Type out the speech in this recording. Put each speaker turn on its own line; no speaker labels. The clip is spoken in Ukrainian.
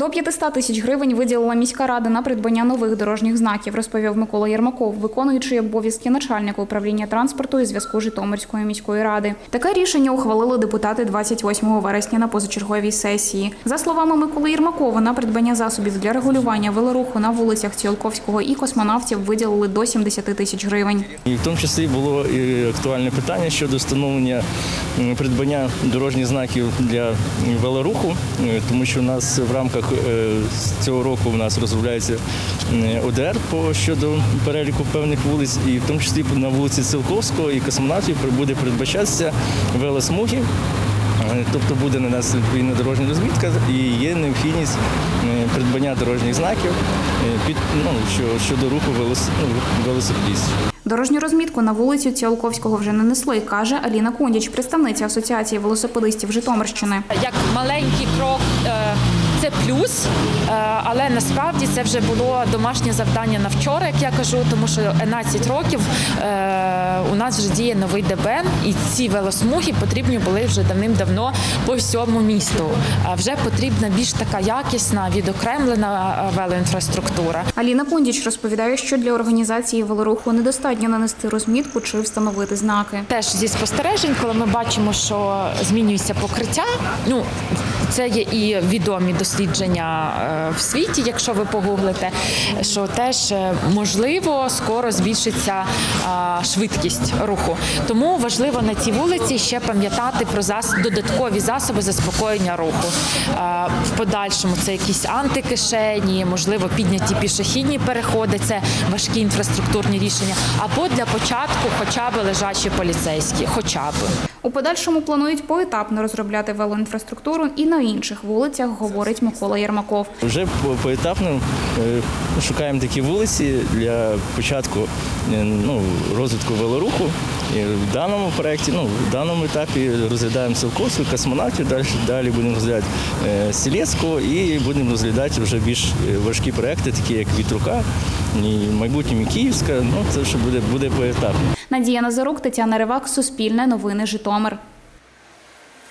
До 500 тисяч гривень виділила міська рада на придбання нових дорожніх знаків, розповів Микола Єрмаков, виконуючий обов'язки начальника управління транспорту і зв'язку Житомирської міської ради. Таке рішення ухвалили депутати 28 вересня на позачерговій сесії. За словами Миколи Єрмакова, на придбання засобів для регулювання велоруху на вулицях Ціолковського і космонавтів виділили до 70 тисяч гривень.
І в тому числі було і актуальне питання щодо встановлення придбання дорожніх знаків для велоруху, е, тому що у нас в рамках з цього року у нас розробляється м, ОДР по щодо переліку певних вулиць, і в тому числі на вулиці Цілковського і космонавтів буде передбачатися велосмуги. Е, Тобто буде нанесена відповідна дорожня розмітка і є необхідність е, придбання дорожніх знаків е, під ну, що, щодо руху ну, велосипедистів.
Дорожню розмітку на вулицю Ціолковського вже нанесли, каже Аліна Кондіч, представниця Асоціації велосипедистів Житомирщини.
як маленький крок. е, плюс, е, але насправді це вже було домашнє завдання на вчора, як я кажу, тому що 11 років е, у нас вже діє новий ДБН, і ці велосмуги потрібні були вже давним-давно по всьому місту. Вже потрібна більш така якісна, відокремлена е, велоінфраструктура.
Аліна Кондіч розповідає, що для організації велоруху недостатньо нанести розмітку чи встановити знаки.
Теж зі спостережень, коли ми бачимо, що змінюється покриття. Ну це є і відомі дослідження е, в світі, якщо ви погуглите, що теж е, можливо скоро збільшиться швидкість руху. Тому важливо на цій вулиці ще пам'ятати про зас... додаткові засоби заспокоєння руху. В подальшому це якісь антикишені, можливо, підняті пішохідні переходи, це важкі інфраструктурні рішення. Або для початку, хоча б лежачі поліцейські, хоча б.
У подальшому планують поетапно розробляти велоінфраструктуру і на інших вулицях, говорить Микола Єрмаков.
Вже по- поетапно е, шукаємо такі вулиці для початку е, ну, розвитку велоруху. І в даному проєкті, ну, в даному етапі розглядаємо Савковську, космонавтів, далі, далі будемо розглядати е, Сілецького і будемо розглядати вже більш важкі проекти, такі як Вітрука, і майбутньому Київська. Ну, це вже буде, буде поетапно.
Надія Назарук, Тетяна Ривак, Суспільне новини Житомир.